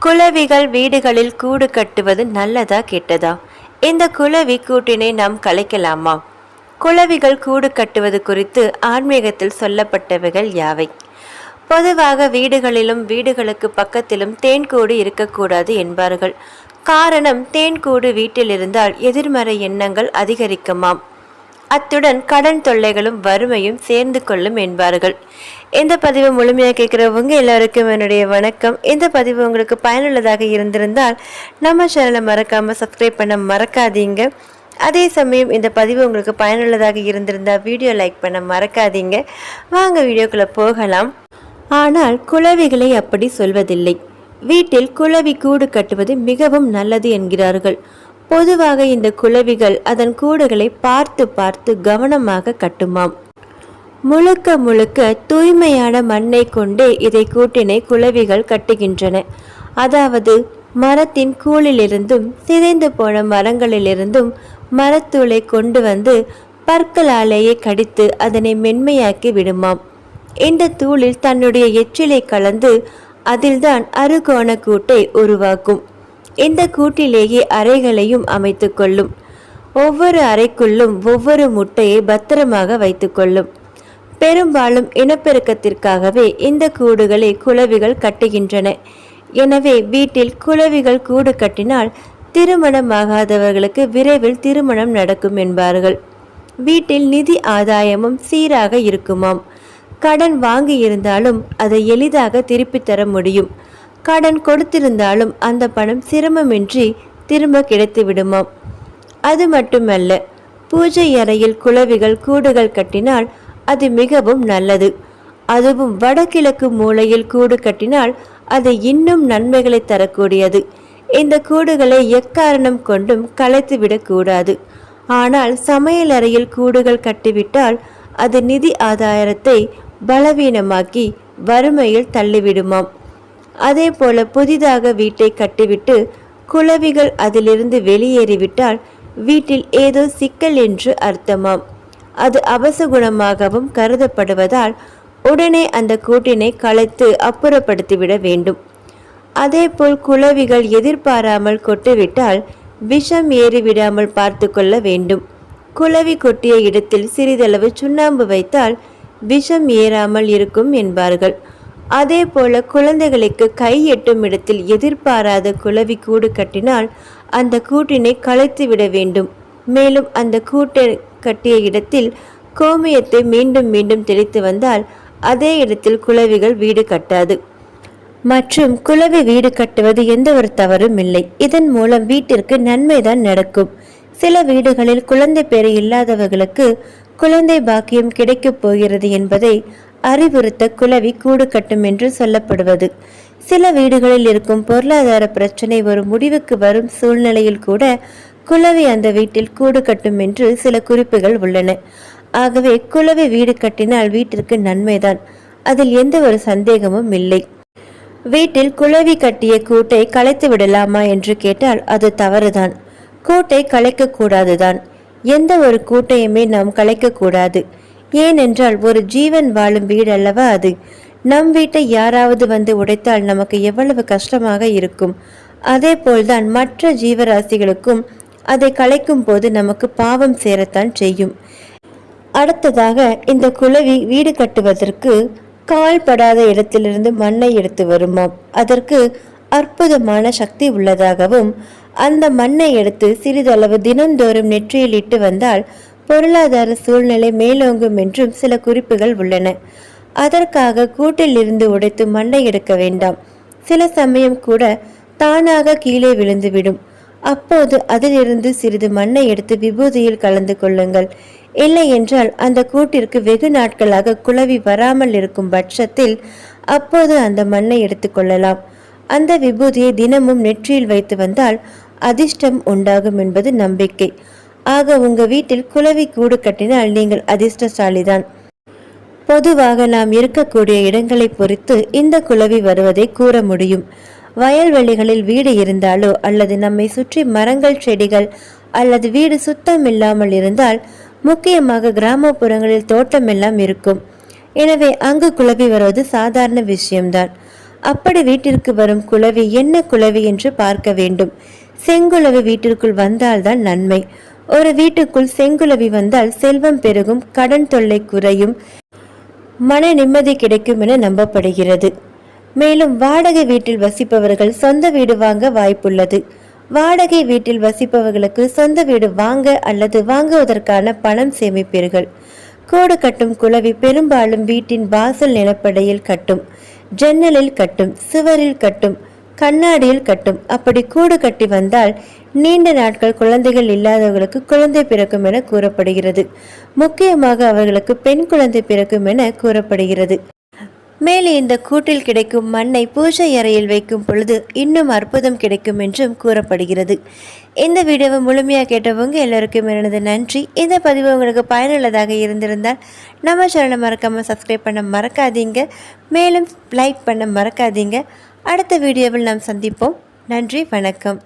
குளவிகள் வீடுகளில் கூடு கட்டுவது நல்லதா கெட்டதா? இந்த குளவி கூட்டினை நாம் கலைக்கலாமா? குளவிகள் கூடு கட்டுவது குறித்து ஆன்மீகத்தில் சொல்லப்பட்டவைகள் யாவை? பொதுவாக வீடுகளிலும் வீடுகளுக்கு பக்கத்திலும் தேன்கூடு இருக்கக்கூடாது என்பார்கள். காரணம் தேன்கூடு வீட்டில் இருந்தால் எதிர்மறை எண்ணங்கள் அதிகரிக்குமாம். அத்துடன் கடன் தொல்லைகளும் வறுமையும் சேர்ந்து கொள்ளும் என்பார்கள். இந்த பதிவு முழுமையாக கேட்குறவங்க எல்லாருக்கும் என்னுடைய வணக்கம். இந்த பதிவு உங்களுக்கு பயனுள்ளதாக இருந்திருந்தால் நம்ம சேனலை மறக்காமல் சப்ஸ்கிரைப் பண்ண மறக்காதீங்க. அதே சமயம் இந்த பதிவு உங்களுக்கு பயனுள்ளதாக இருந்திருந்தால் வீடியோ லைக் பண்ண மறக்காதீங்க. வாங்க வீடியோக்குள்ளே போகலாம். ஆனால் குழவிகளை அப்படி சொல்வதில்லை. வீட்டில் குழவி கூடு கட்டுவது மிகவும் நல்லது என்கிறார்கள். பொதுவாக இந்த குளவிகள் அதன் கூடுகளை பார்த்து பார்த்து கவனமாக கட்டுமாம். முழுக்க முழுக்க தூய்மையான மண்ணை கொண்டே இதை கூட்டினை குளவிகள் கட்டுகின்றன. அதாவது மரத்தின் கூழிலிருந்தும் சிதைந்து போன மரங்களிலிருந்தும் மரத்தூளை கொண்டு வந்து பற்களாலேயே கடித்து அதனை மென்மையாக்கி விடுமாம். இந்த தூளில் தன்னுடைய எச்சிலை கலந்து அதில்தான் அறுகோண கூட்டை உருவாக்கும். இந்த கூட்டிலேயே அறைகளையும் அமைத்து கொள்ளும். ஒவ்வொரு அறைக்குள்ளும் ஒவ்வொரு முட்டையை பத்திரமாக வைத்துக்கொள்ளும் பெரும்பாலும் இனப்பெருக்கத்திற்காகவே இந்த கூடுகளை குளவிகள் கட்டுகின்றன. எனவே வீட்டில் குளவிகள் கூடு கட்டினால் திருமணமாகாதவர்களுக்கு விரைவில் திருமணம் நடக்கும் என்பார்கள். வீட்டில் நிதி ஆதாயமும் சீராக இருக்குமாம். கடன் வாங்கி இருந்தாலும் அதை எளிதாக திருப்பித் தர முடியும். கடன் கொடுத்திருந்தாலும் அந்த பணம் சிரமமின்றி திரும்ப கிடைத்து விடுமாம் அது மட்டுமல்ல பூஜை அறையில் குளவிகள் கூடுகள் கட்டினால் அது மிகவும் நல்லது. அதுவும் வடகிழக்கு மூலையில் கூடு கட்டினால் அது இன்னும் நன்மைகளை தரக்கூடியது. இந்த கூடுகளை எக்காரணம் கொண்டும் கலைத்து விடக்கூடாது ஆனால் சமையல் அறையில் கூடுகள் கட்டிவிட்டால் அது நிதி ஆதாரத்தை பலவீனமாக்கி வறுமையில் தள்ளிவிடுமாம். அதே போல புதிதாக வீட்டை கட்டிவிட்டு குளவிகள் அதிலிருந்து வெளியேறிவிட்டால் வீட்டில் ஏதோ சிக்கல் என்று அர்த்தமாம். அது அபசகுணமாகவும் கருதப்படுவதால் உடனே அந்த கூட்டினை களைத்து அப்புறப்படுத்திவிட வேண்டும். அதேபோல் குளவிகள் எதிர்பாராமல் கொட்டுவிட்டால் விஷம் ஏறிவிடாமல் பார்த்து கொள்ள வேண்டும். குளவி கொட்டிய இடத்தில் சிறிதளவு சுண்ணாம்பு வைத்தால் விஷம் ஏறாமல் இருக்கும் என்பார்கள். அதே போல குழந்தைகளுக்கு கை எட்டும் இடத்தில் எதிர்பாராத குளவி கூடு கட்டினால் அந்த கூட்டினை களைத்து விட வேண்டும். மேலும் அந்த கூட்டை கட்டிய இடத்தில் கோமியத்தை மீண்டும் மீண்டும் தெளித்து வந்தால் அதே இடத்தில் குளவிகள் வீடு கட்டாது. மற்றும் குளவி வீடு கட்டுவது எந்த ஒரு தவறும் இல்லை. இதன் மூலம் வீட்டிற்கு நன்மைதான் நடக்கும். சில வீடுகளில் குழந்தை பேறு இல்லாதவர்களுக்கு குழந்தை பாக்கியம் கிடைக்கப் போகிறது என்பதை அறிவுறுத்த குலவி கூடு கட்டும் என்று சொல்லப்படுவது. சில வீடுகளில் இருக்கும் பொருளாதார பிரச்சனை ஒரு முடிவுக்கு வரும் சூழ்நிலையில் கூட குலவி அந்த வீட்டில் கூடு கட்டும் என்று சில குறிப்புகள் உள்ளன. ஆகவே குலவி வீடு கட்டினால் வீட்டிற்கு நன்மைதான். அதில் எந்த ஒரு சந்தேகமும் இல்லை. வீட்டில் குலவி கட்டிய கூட்டை கலைத்து விடலாமா என்று கேட்டால் அது தவறுதான். கூட்டை கலைக்க கூடாதுதான் எந்த ஒரு கூட்டையுமே நாம் கலைக்க கூடாது ஏனென்றால் ஒரு ஜீவன் வாழும் வீடு அல்லவா அது? நம் வீட்டை யாராவது வந்து உடைத்தால் நமக்கு எவ்வளவு கஷ்டமாக இருக்கும். அதே போல்தான் மற்ற ஜீவராசிகளுக்கும் அதை கலைக்கும் போது நமக்கு பாவம் சேரத்தான் செய்யும். அடுத்ததாக இந்த குளவி வீடு கட்டுவதற்கு கால் படாத இடத்திலிருந்து மண்ணை எடுத்து வருமாம். அதற்கு அற்புதமான சக்தி உள்ளதாகவும் அந்த மண்ணை எடுத்து சிறிதளவு தினந்தோறும் நெற்றியில் இட்டு வந்தால் பொருளாதார சூழ்நிலை மேலோங்கும் என்றும் சில குறிப்புகள் உள்ளன. அதற்காக கூட்டில் இருந்து உடைத்து மண்ணை எடுக்க வேண்டாம். சில சமயம் கூட தானாக கீழே விழுந்துவிடும் அப்போது அதிலிருந்து சிறிது மண்ணை எடுத்து விபூதியில் கலந்து கொள்ளுங்கள். இல்லை என்றால் அந்த கூட்டிற்கு வெகு நாட்களாக குழவி வராமல் இருக்கும் பட்சத்தில் அப்போது அந்த மண்ணை எடுத்துக்கொள்ளலாம் அந்த விபூதியை தினமும் நெற்றியில் வைத்து வந்தால் அதிர்ஷ்டம் உண்டாகும் என்பது நம்பிக்கை. ஆக உங்க வீட்டில் குலவி கூடு கட்டினால் நீங்கள் அதிர்ஷ்டசாலிதான். பொதுவாக நாம் இருக்கக்கூடிய இடங்களை பொறுத்து இந்த குலவி வருவதை கூற முடியும். வயல்வெளிகளில் வீடு இருந்தாலோ அல்லது நம்மை சுற்றி மரங்கள் செடிகள் அல்லது வீடு சுத்தம் இல்லாமல் இருந்தால் முக்கியமாக கிராமப்புறங்களில் தோட்டம் எல்லாம் இருக்கும். எனவே அங்கு குலவி வருவது சாதாரண விஷயம்தான். அப்படி வீட்டிற்கு வரும் குலவி என்ன குலவி என்று பார்க்க வேண்டும். செங்குலவி வீட்டிற்குள் வந்தால்தான் நன்மை. ஒரு வீட்டுக்குள் செங்குலவி வந்தால் செல்வம் பெருகும் கடன் தொல்லை குறையும் மன நிம்மதி கிடைக்கும் என நம்பப்படுகிறது. மேலும் வாடகை வீட்டில் வசிப்பவர்கள் சொந்த வீடு வாங்க வாய்ப்புள்ளது. வாடகை வீட்டில் வசிப்பவர்களுக்கு சொந்த வீடு வாங்க அல்லது வாங்குவதற்கான பணம் சேமிப்பீர்கள். கோடு கட்டும் குழவி பெரும்பாலும் வீட்டின் வாசல் நிலப்படையில் கட்டும் ஜன்னலில் கட்டும் சுவரில் கட்டும் கண்ணாடியில் கட்டும். அப்படி கூடு கட்டி வந்தால் நீண்ட நாட்கள் குழந்தைகள் இல்லாதவர்களுக்கு குழந்தை பிறக்கும் என கூறப்படுகிறது. முக்கியமாக அவர்களுக்கு பெண் குழந்தை பிறக்கும் என கூறப்படுகிறது. மேலே இந்த கூட்டில் கிடைக்கும் மண்ணை பூஜை அறையில் வைக்கும் பொழுது இன்னும் அற்புதம் கிடைக்கும் என்றும் கூறப்படுகிறது. இந்த வீடியோவை முழுமையாக கேட்டவங்க எல்லோருக்கும் எனது நன்றி. இந்த பதிவு உங்களுக்கு பயனுள்ளதாக இருந்திருந்தால் நம்ம சேனலை மறக்காமல் சப்ஸ்கிரைப் பண்ண மறக்காதீங்க. மேலும் லைக் பண்ண மறக்காதீங்க. அடுத்த வீடியோவில் நாம் சந்திப்போம். நன்றி வணக்கம்.